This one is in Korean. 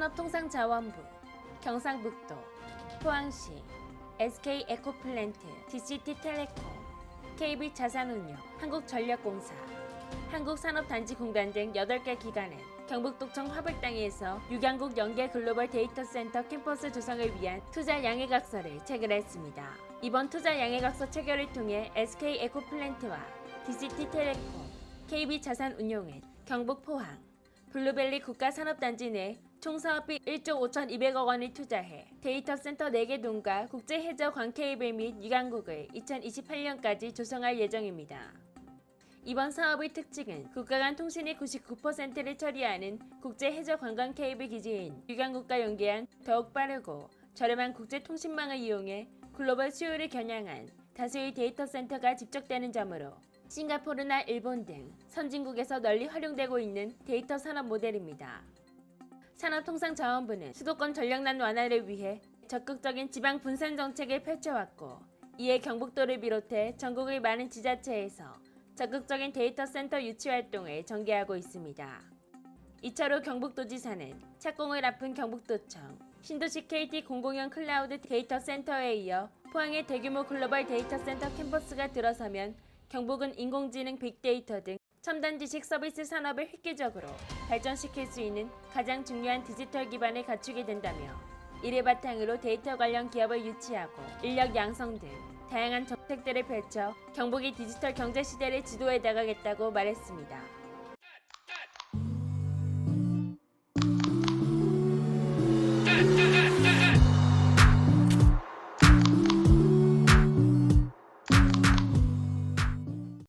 산업통상자원부, 경상북도, 포항시, SK 에코플랜트, DCT텔레콤, KB자산운용, 한국전력공사, 한국산업단지공단 등 8개 기관은 경북도청 화백당에서 육양국 연계 글로벌 데이터 센터 캠퍼스 조성을 위한 투자 양해각서를 체결했습니다. 이번 투자 양해각서 체결을 통해 SK 에코플랜트와 DCT텔레콤, KB자산운용은 경북 포항, 블루벨리 국가산업단지 내 총 사업비 1조 5,200억 원을 투자해 데이터 센터 4개 동과 국제 해저 광 케이블 및 유관국을 2028년까지 조성할 예정입니다. 이번 사업의 특징은 국가 간 통신의 99%를 처리하는 국제 해저 관광 케이블 기지인 유관국과 연계한 더욱 빠르고 저렴한 국제 통신망을 이용해 글로벌 수요를 겨냥한 다수의 데이터 센터가 집적되는 점으로 싱가포르나 일본 등 선진국에서 널리 활용되고 있는 데이터 산업 모델입니다. 산업통상자원부는 수도권 전력난 완화를 위해 적극적인 지방 분산 정책을 펼쳐왔고 이에 경북도를 비롯해 전국의 많은 지자체에서 적극적인 데이터 센터 유치 활동을 전개하고 있습니다. 이차로 경북도지사는 착공을 앞은 경북도청, 신도시 KT 공공형 클라우드 데이터 센터에 이어 포항의 대규모 글로벌 데이터 센터 캠퍼스가 들어서면 경북은 인공지능 빅데이터 등 첨단 지식 서비스 산업을 획기적으로 발전시킬 수 있는 가장 중요한 디지털 기반을 갖추게 된다며 이를 바탕으로 데이터 관련 기업을 유치하고 인력 양성 등 다양한 정책들을 펼쳐 경북이 디지털 경제 시대를 지도해 나가겠다고 말했습니다. Yeah.